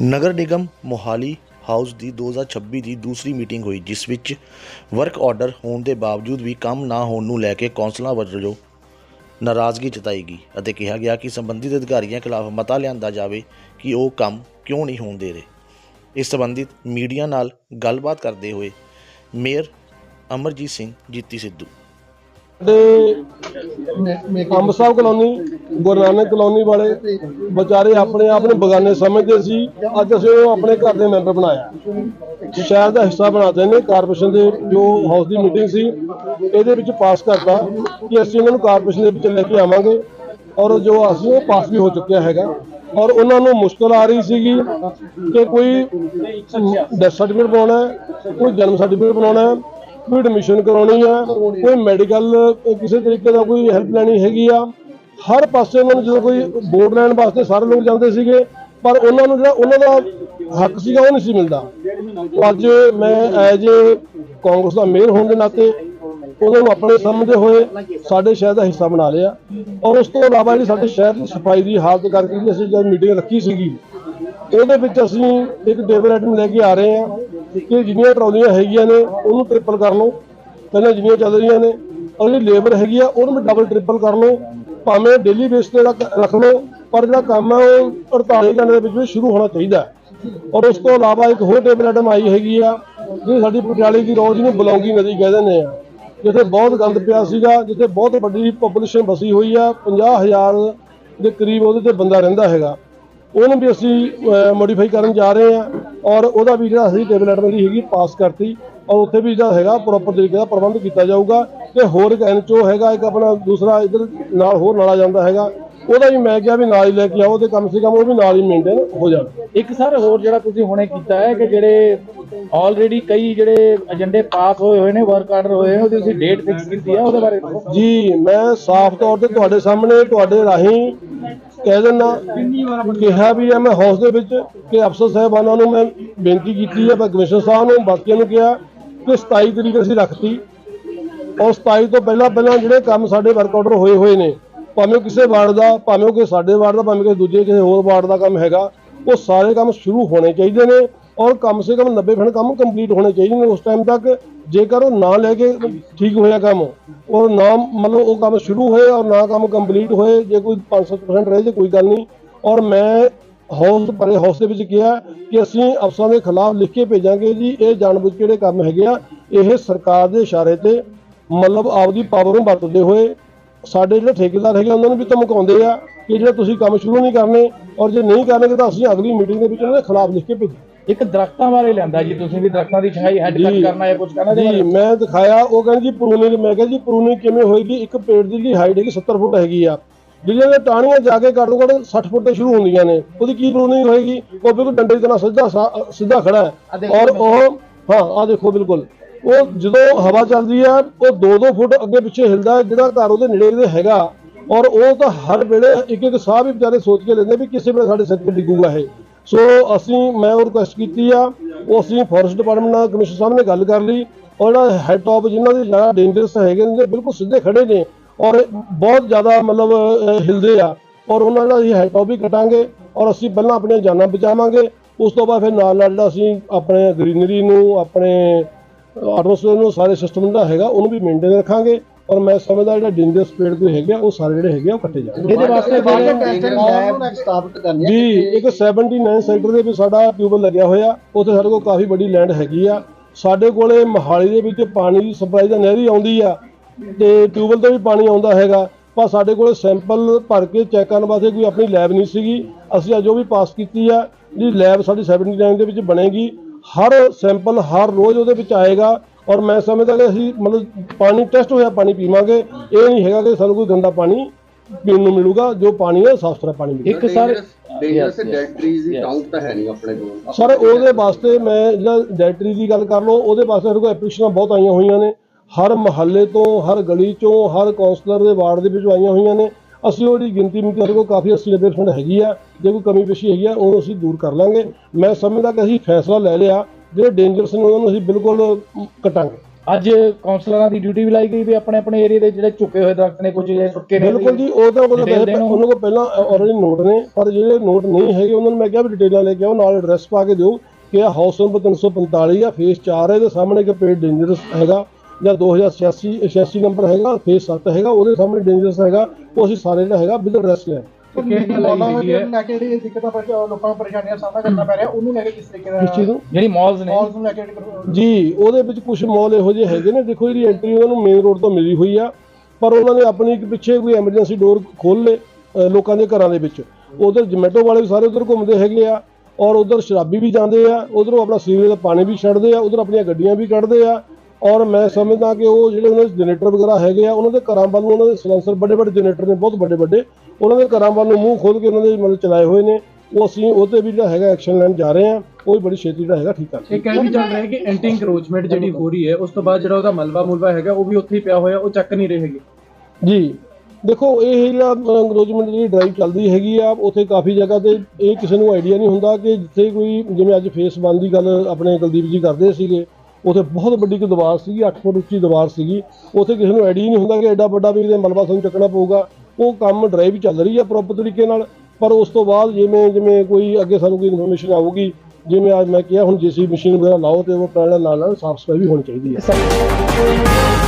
Nagar Nigam Mohali house ਦੀ 2026 ਦੀ ਦੂਸਰੀ meeting ਹੋਈ, ਜਿਸ ਵਿੱਚ ਵਰਕ ਆਰਡਰ ਹੋਣ ਦੇ ਬਾਵਜੂਦ ਵੀ ਕੰਮ ਨਾ ਹੋਣ ਨੂੰ ਲੈ ਕੇ ਕੌਂਸਲਾਂ ਵੱਲੋਂ ਨਾਰਾਜ਼ਗੀ ਜਤਾਈ ਗਈ ਅਤੇ ਕਿਹਾ ਗਿਆ ਕਿ ਸੰਬੰਧਿਤ ਅਧਿਕਾਰੀਆਂ ਖਿਲਾਫ ਮਤਾ ਲਿਆਂਦਾ ਜਾਵੇ ਕਿ ਉਹ ਕੰਮ ਕਿਉਂ ਨਹੀਂ ਹੋਣ ਦੇ ਰਹੇ। ਇਸ ਸੰਬੰਧਿਤ ਮੀਡੀਆ ਨਾਲ ਗੱਲਬਾਤ ਕਰਦੇ ਹੋਏ ਮੇਅਰ ਅਮਰਜੀਤ ਸਿੰਘ ਜੀਤੀ ਸਿੱਧੂ ਸਾਡੇ ਅੰਬ ਸਾਹਿਬ ਕਲੋਨੀ, ਗੁਰੂ ਨਾਨਕ ਕਲੋਨੀ ਵਾਲੇ ਵਿਚਾਰੇ ਆਪਣੇ ਆਪ ਨੂੰ ਬਗਾਨੇ ਸਮਝਦੇ ਸੀ। ਅੱਜ ਅਸੀਂ ਉਹ ਆਪਣੇ ਘਰ ਦੇ ਮੈਂਬਰ ਬਣਾਇਆ। ਸ਼ਹਿਰ ਦਾ ਹਿੱਸਾ ਬਣਾਤੇ ਨੇ, ਕਾਰਪੋਰੇਸ਼ਨ ਦੇ ਜੋ ਹਾਊਸ ਦੀ ਮੀਟਿੰਗ ਸੀ, ਇਹਦੇ ਵਿੱਚ ਪਾਸ ਕਰਤਾ ਕਿ ਅਸੀਂ ਉਹਨਾਂ ਨੂੰ ਕਾਰਪੋਰੇਸ਼ਨ ਦੇ ਵਿੱਚ ਲੈ ਕੇ ਆਵਾਂਗੇ ਔਰ ਜੋ ਅਸੀਂ ਉਹ ਪਾਸ ਵੀ ਹੋ ਚੁੱਕਿਆ ਹੈਗਾ। ਔਰ ਉਹਨਾਂ ਨੂੰ ਮੁਸ਼ਕਲ ਆ ਰਹੀ ਸੀਗੀ ਕਿ ਕੋਈ ਡੈਥ ਸਰਟੀਫਿਕੇਟ ਬਣਾਉਣਾ ਕੋਈ ਜਨਮ ਸਰਟੀਫਿਕੇਟ ਬਣਾਉਣਾ ਕੋਈ ਐਡਮਿਸ਼ਨ ਕਰਾਉਣੀ ਆ। ਕੋਈ ਮੈਡੀਕਲ ਕਿਸੇ ਤਰੀਕੇ ਦਾ ਕੋਈ ਹੈਲਪ ਲੈਣੀ ਹੈਗੀ ਆ। ਹਰ ਪਾਸੇ ਉਹਨਾਂ ਨੂੰ ਜਦੋਂ ਕੋਈ ਬੋਰਡ ਲੈਣ ਵਾਸਤੇ ਸਾਰੇ ਲੋਕ ਜਾਂਦੇ ਸੀਗੇ ਪਰ ਉਹਨਾਂ ਨੂੰ ਜਿਹੜਾ ਉਹਨਾਂ ਦਾ ਹੱਕ ਸੀਗਾ ਉਹ ਨਹੀਂ ਸੀ ਮਿਲਦਾ। ਅੱਜ ਮੈਂ ਐਜ ਕਾਂਗਰਸ ਦਾ ਮੇਅਰ ਹੋਣ ਦੇ ਨਾਤੇ ਉਹਨਾਂ ਨੂੰ ਆਪਣੇ ਸਮਝਦੇ ਹੋਏ ਸਾਡੇ ਸ਼ਹਿਰ ਦਾ ਹਿੱਸਾ ਬਣਾ ਲਿਆ। ਔਰ ਉਸ ਤੋਂ ਇਲਾਵਾ ਜਿਹੜੀ ਸਾਡੇ ਸ਼ਹਿਰ ਦੀ ਸਫ਼ਾਈ ਦੀ ਹਾਲਤ ਕਰਕੇ ਅਸੀਂ ਜਦ ਮੀਟਿੰਗ ਰੱਖੀ ਸੀਗੀ ਉਹਦੇ ਵਿੱਚ ਅਸੀਂ ਇੱਕ ਟੇਬਲ ਆਈਟਮ ਲੈ ਕੇ ਆ ਰਹੇ ਹਾਂ। ਕਿ ਜਿੰਨੀਆਂ ਟਰਾਲੀਆਂ ਹੈਗੀਆਂ ਨੇ, ਉਹਨੂੰ ਟ੍ਰਿਪਲ ਕਰ ਲਓ। ਪਹਿਲਾਂ ਜਿੰਨੀਆਂ ਚੱਲ ਰਹੀਆਂ ਨੇ ਔਰ ਜਿਹੜੀ ਲੇਬਰ ਹੈਗੀ ਆ, ਉਹਨੂੰ ਵੀ ਡਬਲ ਟ੍ਰਿਪਲ ਕਰ ਲਓ। ਭਾਵੇਂ ਡੇਲੀ ਬੇਸ ਤੇ ਰੱਖ ਲਓ, ਪਰ ਜਿਹੜਾ ਕੰਮ ਹੈ ਉਹ 48 ਘੰਟੇ ਦੇ ਵਿੱਚ ਵਿੱਚ ਸ਼ੁਰੂ ਹੋਣਾ ਚਾਹੀਦਾ ਔਰ ਉਸ ਤੋਂ ਇਲਾਵਾ ਇੱਕ ਹੋਰ ਟੇਬਲ ਆਈਟਮ ਆਈ ਹੈਗੀ ਆ, ਜਿਹੜੀ ਸਾਡੀ ਪਟਿਆਲੇ ਦੀ ਰੋਡ ਨੂੰ ਬਲੌਂਗੀ ਨਦੀ ਕਹਿ ਦਿੰਦੇ ਆ। ਜਿੱਥੇ ਬਹੁਤ ਗੰਦ ਪਿਆ ਸੀਗਾ, ਜਿੱਥੇ ਬਹੁਤ ਵੱਡੀ ਪੋਪੂਲੇਸ਼ਨ ਵਸੀ ਹੋਈ ਆ 50000 ਦੇ ਕਰੀਬ ਉਹਦੇ ਤੇ ਬੰਦਾ ਰਹਿੰਦਾ ਹੈਗਾ। ਉਹਨੂੰ ਵੀ ਅਸੀਂ ਮੋਡੀਫਾਈ ਕਰਨ ਜਾ ਰਹੇ ਹਾਂ ਔਰ ਉਹਦਾ ਵੀ ਜਿਹੜਾ ਅਸੀਂ ਟੇਬਲ ਆਈਟਮ ਦੀ ਹੈਗੀ ਪਾਸ ਕਰਤੀ ਔਰ ਉੱਥੇ ਵੀ ਜਿਹੜਾ ਹੈਗਾ ਪ੍ਰੋਪਰ ਤਰੀਕੇ ਦਾ ਪ੍ਰਬੰਧ ਕੀਤਾ ਜਾਊਗਾ ਤੇ ਹੋਰ ਇੱਕ ਐਨਚਓ ਹੈਗਾ, ਇੱਕ ਆਪਣਾ ਦੂਸਰਾ ਇਧਰ ਨਾਲ ਹੋਰ ਨਾਲਾ ਜਾਂਦਾ ਹੈਗਾ ਉਹਦਾ ਵੀ ਮੈਂ ਕਿਹਾ ਵੀ ਨਾਲ ਹੀ ਲੈ ਕੇ ਆਓ ਤੇ ਕਮ ਸੇ ਕਮ ਉਹ ਵੀ ਨਾਲ ਹੀ ਮੇਨਟੇਨ ਹੋ ਜਾਣ ਇੱਕ ਸਰ ਹੋਰ ਜਿਹੜਾ ਤੁਸੀਂ ਹੁਣੇ ਕੀਤਾ ਹੈ ਕਿ ਜਿਹੜੇ ਆਲਰੇਡੀ ਕਈ ਜਿਹੜੇ ਏਜੰਡੇ ਪਾਸ ਹੋਏ ਹੋਏ ਨੇ ਵਰਕ ਆਰਡਰ ਹੋਏ ਨੇ ਉਹਦੀ ਤੁਸੀਂ ਡੇਟ ਫਿਕਸ ਕੀਤੀ ਹੈ ਉਹਦੇ ਬਾਰੇ ਦੱਸੋ। ਜੀ ਮੈਂ ਸਾਫ਼ ਤੌਰ ਤੇ ਤੁਹਾਡੇ ਸਾਹਮਣੇ ਤੁਹਾਡੇ ਰਾਹੀਂ ਕਹਿ ਦਿੰਦਾ ਕਿਹਾ ਵੀ ਹੈ ਮੈਂ ਹਾਊਸ ਦੇ ਵਿੱਚ ਕਿ ਅਫਸਰ ਸਾਹਿਬਾਨਾਂ ਨੂੰ ਮੈਂ ਬੇਨਤੀ ਕੀਤੀ ਹੈ ਮੈਂ ਕਮਿਸ਼ਨਰ ਸਾਹਿਬ ਨੂੰ ਬਾਕੀਆਂ ਨੂੰ ਕਿਹਾ ਕਿ 27 ਤਰੀਕ ਅਸੀਂ ਰੱਖਤੀ ਔਰ 27 ਤੋਂ ਪਹਿਲਾਂ ਪਹਿਲਾਂ ਜਿਹੜੇ ਕੰਮ ਸਾਡੇ ਵਰਕ ਆਰਡਰ ਹੋਏ ਹੋਏ ਨੇ ਭਾਵੇਂ ਉਹ ਕਿਸੇ ਵਾਰਡ ਦਾ, ਭਾਵੇਂ ਉਹ ਕਿਸੇ ਸਾਡੇ ਵਾਰਡ ਦਾ, ਭਾਵੇਂ ਕਿਸੇ ਦੂਜੇ ਕਿਸੇ ਹੋਰ ਵਾਰਡ ਦਾ ਕੰਮ ਹੈਗਾ, ਉਹ ਸਾਰੇ ਕੰਮ ਸ਼ੁਰੂ ਹੋਣੇ ਚਾਹੀਦੇ ਨੇ ਔਰ ਕਮ ਸੇ ਕਮ 90% ਕੰਮ ਕੰਪਲੀਟ ਹੋਣੇ ਚਾਹੀਦੇ ਨੇ ਉਸ ਟਾਈਮ ਤੱਕ, ਜੇਕਰ ਉਹ ਨਾ ਲੈ ਕੇ ਠੀਕ ਹੋਇਆ ਕੰਮ, ਔਰ ਨਾ ਮਤਲਬ ਉਹ ਕੰਮ ਸ਼ੁਰੂ ਹੋਏ ਔਰ ਨਾ ਕੰਮ ਕੰਪਲੀਟ ਹੋਏ, ਜੇ ਕੋਈ 5-7% ਰਹੇ ਤੇ ਕੋਈ ਗੱਲ ਨਹੀਂ। ਔਰ ਮੈਂ ਹਾਊਸ ਭਰੇ ਹੌਸ ਦੇ ਵਿੱਚ ਕਿਹਾ ਕਿ ਅਸੀਂ ਅਫਸਰਾਂ ਦੇ ਖਿਲਾਫ ਲਿਖ ਕੇ ਭੇਜਾਂਗੇ ਜੀ, ਇਹ ਜਾਣਬੁੱਝ ਕੇ ਜਿਹੜੇ ਕੰਮ ਹੈਗੇ ਆ, ਇਹ ਸਰਕਾਰ ਦੇ ਇਸ਼ਾਰੇ ਤੇ ਮਤਲਬ ਆਪਦੀ ਪਾਵਰ ਨੂੰ ਵਰਤਦੇ ਹੋਏ ਸਾਡੇ ਜਿਹੜੇ ਠੇਕੇਦਾਰ ਹੈਗੇ ਉਹਨਾਂ ਨੂੰ ਵੀ ਧਮਕਾਉਂਦੇ ਆ ਕਿ ਜਿਹੜਾ ਤੁਸੀਂ ਕੰਮ ਸ਼ੁਰੂ ਨਹੀਂ ਕਰਨੇ ਔਰ ਜੇ ਨਹੀਂ ਕਰਨਗੇ ਤਾਂ ਅਸੀਂ ਅਗਲੀ ਮੀਟਿੰਗ ਦੇ ਵਿੱਚ ਉਹਨਾਂ ਦੇ ਖਿਲਾਫ ਲਿਖ ਕੇ ਭੇਜਾਂਗੇ। ਇੱਕ ਦਰਖਤਾਂ ਬਾਰੇ ਲੈਂਦਾ ਜੀ ਤੁਸੀਂ ਵੀ ਦਰਖਤਾਂ ਦੀ ਛਾਈ ਹੈਡ ਕੱਟ ਜੀ। ਕਰਨਾ ਹੈ ਕੁਝ ਕਰਨਾ ਜੀ ਮੈਂ ਦਿਖਾਇਆ ਉਹ ਕਹਿੰਦੇ ਜੀ ਪ੍ਰੂਨਿੰਗ ਮੈਂ ਕਿਹਾ ਜੀ ਪ੍ਰੂਨਿੰਗ ਕਿਵੇਂ ਹੋਏਗੀ? ਇੱਕ ਪੇੜ ਦੀ ਜਿਹੜੀ ਹਾਈਟ ਹੈਗੀ 70 ਫੁੱਟ ਹੈਗੀ ਆ। ਜਿਹੜੀਆਂ ਦੇ ਟਾਹਣੀਆਂ ਜਾ ਕੇ ਘੱਟੋ ਘੱਟ 60 ਫੁੱਟ ਤੇ ਸ਼ੁਰੂ ਹੁੰਦੀਆਂ ਨੇ। ਉਹਦੀ ਕੀ ਪ੍ਰੂਨਿੰਗ ਹੋਏਗੀ? ਉਹ ਬਿਲਕੁਲ ਡੰਡੇ ਦੀ ਤਰ੍ਹਾਂ ਸਿੱਧਾ ਸਿੱਧਾ ਖੜਾ ਹੈ। ਔਰ ਉਹ ਹਾਂ ਆ ਦੇਖੋ ਬਿਲਕੁਲ। ਉਹ ਜਦੋਂ ਹਵਾ ਚੱਲਦੀ ਆ, ਉਹ 2-2 ਫੁੱਟ ਅੱਗੇ ਪਿੱਛੇ ਹਿਲਦਾ, ਜਿਹੜਾ ਘਰ ਉਹਦੇ ਨੇੜੇ ਦੇ ਹੈਗਾ। ਔਰ ਉਹ ਤਾਂ ਹਰ ਵੇਲੇ ਇੱਕ ਇੱਕ ਸਾਹ ਵੀ ਵਿਚਾਰੇ ਸੋਚ ਕੇ ਲੈਂਦੇ ਵੀ ਕਿਸੇ ਵੇਲੇ ਸਾਡੇ ਸਿਰ ਤੇ ਡਿੱਗੂਗਾ ਇਹ। ਸੋ ਅਸੀਂ, ਮੈਂ ਉਹ ਰਿਕੁਐਸਟ ਕੀਤੀ ਆ, ਉਹ ਅਸੀਂ ਫੋਰੈਸਟ ਡਿਪਾਰਟਮੈਂਟ ਨਾਲ ਕਮਿਸ਼ਨਰ ਸਾਹਿਬ ਨੇ ਗੱਲ ਕਰ ਲਈ। ਔਰ ਜਿਹੜਾ ਹੈਡ ਟਾਪ ਜਿਨ੍ਹਾਂ ਦੇ ਜ਼ਿਆਦਾ ਡੇਂਜਰਸ ਹੈਗੇ ਨੇ ਬਿਲਕੁਲ ਸਿੱਧੇ ਖੜੇ ਨੇ। ਔਰ ਬਹੁਤ ਜ਼ਿਆਦਾ ਮਤਲਬ ਹਿਲਦੇ ਆ। ਔਰ ਉਹਨਾਂ ਦਾ ਅਸੀਂ ਹੈਡ ਟਾਪ ਵੀ ਕਟਾਂਗੇ। ਔਰ ਅਸੀਂ ਪਹਿਲਾਂ ਆਪਣੀਆਂ ਜਾਨਾਂ ਬਚਾਵਾਂਗੇ। ਉਸ ਤੋਂ ਬਾਅਦ ਫਿਰ ਨਾਲ ਨਾਲ ਜਿਹੜਾ ਅਸੀਂ ਆਪਣੇ ਗ੍ਰੀਨਰੀ ਨੂੰ, ਆਪਣੇ ਐਟਮੋਸਫੇਅਰ ਨੂੰ ਸਾਰੇ ਸਿਸਟਮ ਜਿਹੜਾ ਹੈਗਾ ਉਹਨੂੰ ਵੀ ਮੇਨਟੇਨ ਰੱਖਾਂਗੇ ਔਰ ਮੈਂ ਸਮਝਦਾ ਜਿਹੜਾ ਡੇਂਜਰਸ ਪੇੜ ਕੋਈ ਹੈਗੇ ਆ ਉਹ ਸਾਰੇ ਜਿਹੜੇ ਹੈਗੇ ਆ ਉਹ ਕੱਟੇ ਜਾਣਗੇ। ਇਹਦੇ ਵਾਸਤੇ ਫਿਰ ਲੈਬ ਸਥਾਪਿਤ ਕਰਨੀ ਹੈ ਜੀ ਇੱਕ 79 ਸੈਕਟਰ ਦੇ ਵਿੱਚ ਸਾਡਾ ਟਿਊਬਲ ਲੱਗਿਆ ਹੋਇਆ ਉੱਥੇ ਸਾਡੇ ਕੋਲ ਕਾਫੀ ਵੱਡੀ ਲੈਂਡ ਹੈਗੀ ਆ। ਸਾਡੇ ਕੋਲੇ ਮਹਾਲੀ ਦੇ ਵਿੱਚ ਪਾਣੀ ਦੀ ਸਪਲਾਈ ਦਾ ਨਹਿਰੀ ਆਉਂਦੀ ਆ ਤੇ ਟਿਊਬਲ ਤੋਂ ਵੀ ਪਾਣੀ ਆਉਂਦਾ ਹੈਗਾ ਪਰ ਸਾਡੇ ਕੋਲੇ ਸੈਂਪਲ ਭਰ ਕੇ ਚੈੱਕ ਕਰਨ ਵਾਸਤੇ ਕੋਈ ਆਪਣੀ ਲੈਬ ਨਹੀਂ ਸੀਗੀ। ਅਸੀਂ ਅੱਜ ਉਹ ਵੀ ਪਾਸ ਕੀਤੀ ਆ ਜਿਹੜੀ ਲੈਬ ਸਾਡੀ 79 ਦੇ ਵਿੱਚ ਬਣੇਗੀ ਹਰ ਸੈਂਪਲ ਹਰ ਰੋਜ਼ ਉਹਦੇ ਵਿੱਚ ਆਏਗਾ ਔਰ ਮੈਂ ਸਮਝਦਾ ਕਿ ਅਸੀਂ ਮਤਲਬ ਪਾਣੀ ਟੈਸਟ ਹੋਇਆ ਪਾਣੀ ਪੀਵਾਂਗੇ। ਇਹ ਨਹੀਂ ਹੈਗਾ ਕਿ ਸਾਨੂੰ ਕੋਈ ਗੰਦਾ ਪਾਣੀ ਪੀਣ ਨੂੰ ਮਿਲੂਗਾ ਜੋ ਪਾਣੀ ਹੈ ਸਾਫ਼ ਸੁਥਰਾ ਪਾਣੀ ਮਿਲੂਗਾ। ਇੱਕ sir dangerous Yes, yes, dead trees ਦੀ yes. ਕਾਊਂਟ ਤਾਂ ਹੈ ਨਹੀਂ ਆਪਣੇ ਕੋਲ। ਸਰ ਉਹਦੇ ਵਾਸਤੇ ਮੈਂ ਜਿਹੜਾ ਡੈਟਰੀ ਦੀ ਗੱਲ ਕਰ ਲਓ ਉਹਦੇ ਵਾਸਤੇ ਸਾਡੇ ਕੋਲ ਐਪਲੀਕੇਸ਼ਨਾਂ ਬਹੁਤ ਆਈਆਂ ਹੋਈਆਂ ਨੇ। ਹਰ ਮਹੱਲੇ ਤੋਂ ਹਰ ਗਲੀ ਚੋਂ ਹਰ ਕਾਉਂਸਲਰ ਦੇ ਵਾਰਡ ਦੇ ਵਿੱਚੋਂ ਆਈਆਂ ਹੋਈਆਂ ਨੇ। ਅਸੀਂ ਉਹਦੀ ਗਿਣਤੀ ਮਿੰਤੀ ਸਾਡੇ ਕੋਲ ਕਾਫੀ 80 90% ਹੈਗੀ ਆ ਜੇ ਕੋਈ ਕਮੀ ਪੇਸ਼ੀ ਹੈਗੀ ਆ ਉਹਨੂੰ ਅਸੀਂ ਦੂਰ ਕਰ ਲਾਂਗੇ। ਮੈਂ ਸਮਝਦਾ ਕਿ ਅਸੀਂ ਫੈਸਲਾ ਲੈ ਲਿਆ ਜਿਹੜੇ ਡੇਂਜਰਸ ਨੇ ਉਹਨਾਂ ਨੂੰ ਅਸੀਂ ਬਿਲਕੁਲ ਕਟਾਂਗੇ। ਅੱਜ ਕਾਉਂਸਲਰਾਂ ਦੀ ਡਿਊਟੀ ਵੀ ਲਾਈ ਗਈ ਵੀ ਆਪਣੇ ਆਪਣੇ ਏਰੀਆ ਦੇ ਜਿਹੜੇ ਝੁਕੇ ਹੋਏ ਦਰਖਤ ਨੇ ਕੁਝ ਜਿਹੜੇ ਸੁੱਕੇ ਨੇ ਬਿਲਕੁਲ ਜੀ ਉਹ ਤਾਂ ਉਹ। ਉਹਨਾਂ ਕੋਲ ਪਹਿਲਾਂ ਆਲਰੇਡੀ ਨੋਟ ਨੇ ਪਰ ਜਿਹੜੇ ਨੋਟ ਨਹੀਂ ਹੈਗੇ ਉਹਨਾਂ ਨੂੰ ਮੈਂ ਕਿਹਾ ਵੀ ਡਿਟੇਲਾਂ ਲੈ ਕੇ ਆਓ ਨਾਲ ਐਡਰੈਸ ਪਾ ਕੇ ਦਿਓ ਕਿ ਇਹ ਹਾਊਸ ਨੰਬਰ 345 ਆ ਫੇਸ 4 ਹੈ ਇਹਦੇ ਸਾਹਮਣੇ ਇੱਕ ਪੇੜ ਡੇਂਜਰਸ ਹੈਗਾ। ਜਾਂ 2086 86 ਨੰਬਰ ਹੈਗਾ ਫੇਸ 7 ਹੈਗਾ ਉਹਦੇ ਸਾਹਮਣੇ ਡੇਂਜਰਸ ਹੈਗਾ ਉਹ ਅਸੀਂ ਸਾਰੇ ਜਿਹੜਾ ਹੈਗਾ ਵਿਦ ਐਡਰੈਸ ਲੈ ਜਿਹੜੀ ਜਿਹੜੀ ਮਾਲਸ ਨੇ। ਜਿਹੜੀ ਜੀ ਉਹਦੇ ਵਿੱਚ ਕੁਝ ਮਾਲ ਇਹੋ ਜਿਹੇ ਹੈਗੇ ਨੇ ਦੇਖੋ ਇਹਦੀ ਐਂਟਰੀ ਉਹਨਾਂ ਨੂੰ ਮੇਨ ਰੋਡ ਤੋਂ ਮਿਲੀ ਹੋਈ ਆ ਪਰ ਉਹਨਾਂ ਨੇ ਆਪਣੀ ਇੱਕ ਪਿੱਛੇ ਕੋਈ ਐਮਰਜੈਂਸੀ ਡੋਰ ਖੋਲ ਲੇ ਲੋਕਾਂ ਦੇ ਘਰਾਂ ਦੇ ਵਿੱਚ। ਉਧਰ ਜਮੈਟੋ ਵਾਲੇ ਵੀ ਸਾਰੇ ਉਧਰ ਘੁੰਮਦੇ ਹੈਗੇ ਆ ਔਰ ਉਧਰ ਸ਼ਰਾਬੀ ਵੀ ਜਾਂਦੇ ਆ ਉਧਰੋਂ ਆਪਣਾ ਸੀਵਰੇਜ ਦਾ ਪਾਣੀ ਵੀ ਛੱਡਦੇ ਆ ਉਧਰ ਆਪਣੀਆਂ ਗੱਡੀਆਂ ਵੀ ਕੱਢਦੇ ਆ ਔਰ ਮੈਂ ਸਮਝਦਾ ਕਿ ਉਹ ਜਿਹੜੇ ਉਹਨਾਂ ਦੇ ਜਨਰੇਟਰ ਵਗੈਰਾ ਹੈਗੇ ਆ ਉਹਨਾਂ ਦੇ ਘਰਾਂ ਵੱਲ ਨੂੰ ਉਹਨਾਂ ਦੇ ਸਲੈਂਸਰ ਵੱਡੇ ਵੱਡੇ ਜਨਰੇਟਰ ਨੇ ਬਹੁਤ ਵੱਡੇ ਵੱਡੇ ਉਹਨਾਂ ਦੇ ਘਰਾਂ ਵੱਲ ਨੂੰ ਮੂੰਹ ਖੋਲ ਕੇ ਉਹਨਾਂ ਦੇ ਮਤਲਬ ਚਲਾਏ ਹੋਏ ਨੇ। ਉਹ ਅਸੀਂ ਉਹ ਤੇ ਵੀ ਜਿਹੜਾ ਹੈਗਾ ਐਕਸ਼ਨ ਲੈਣ ਜਾ ਰਹੇ ਆ ਉਹ ਵੀ ਬੜੀ ਛੇਤੀ ਜਿਹੜਾ ਹੈਗਾ ਠੀਕ ਕਰ ਇਹ ਕਹਿ ਵੀ ਚੱਲ ਰਿਹਾ ਕਿ ਐਂਟੀ ਇੰਕਰੋਚਮੈਂਟ ਜਿਹੜੀ ਹੋ ਰਹੀ ਹੈ ਉਸ ਤੋਂ ਬਾਅਦ ਜਿਹੜਾ ਉਹਦਾ ਮਲਬਾ ਮੁਲਬਾ ਹੈਗਾ ਉਹ ਵੀ ਉੱਥੇ ਹੀ ਪਿਆ ਹੋਇਆ ਉਹ ਚੱਕ ਨਹੀਂ ਰਹੇ ਹੈਗੇ। ਜੀ। ਦੇਖੋ ਇਹ ਜਿਹੜਾ ਅੰਗਰੇਜ਼ਮੈਂਟ ਜਿਹੜੀ ਡਰਾਈਵ ਚੱਲਦੀ ਹੈਗੀ ਆ ਉੱਥੇ ਕਾਫੀ ਜਗ੍ਹਾ ਤੇ ਇਹ ਕਿਸੇ ਨੂੰ ਆਈਡੀਆ ਨਹੀਂ ਹੁੰਦਾ ਕਿ ਜਿੱਥੇ ਕੋਈ ਜਿਵੇਂ ਅੱਜ ਫੇਸ 1 ਦੀ ਗੱਲ ਆਪਣੇ ਕੁਲਦੀਪ ਜੀ ਕਰਦੇ ਸੀਗੇ ਉੱਥੇ ਬਹੁਤ ਵੱਡੀ ਕੋਈ ਦੀਵਾਰ ਸੀਗੀ 8 ਫੁੱਟ ਉੱਚੀ ਦੀਵਾਰ ਸੀਗੀ। ਉੱਥੇ ਕਿਸੇ ਨੂੰ ਆਈਡੀਆ ਨਹੀਂ ਹੁੰਦਾ ਕਿ ਐਡਾ ਵੱਡਾ ਵੀ ਇਹਦੇ ਮਲਬਾ ਸਾਨੂੰ ਚੱਕਣਾ ਪਊਗਾ। ਉਹ ਕੰਮ ਡਰਾਈਵ ਚੱਲ ਰਹੀ ਹੈ ਪ੍ਰੋਪਰ ਤਰੀਕੇ ਨਾਲ। ਪਰ ਉਸ ਤੋਂ ਬਾਅਦ ਜਿਵੇਂ ਜਿਵੇਂ ਕੋਈ ਅੱਗੇ ਸਾਨੂੰ ਕੋਈ ਇਨਫੋਰਮੇਸ਼ਨ ਆਊਗੀ, ਜਿਵੇਂ ਅੱਜ ਮੈਂ ਕਿਹਾ ਹੁਣ ਜੀਸੀ ਮਸ਼ੀਨ ਵਗੈਰਾ ਲਾਓ ਤੇ ਉਹ ਪੈਣਾ ਨਾਲ ਨਾਲ ਸਾਫ਼ ਸਫ਼ਾਈ ਵੀ ਹੋਣੀ ਚਾਹੀਦੀ ਹੈ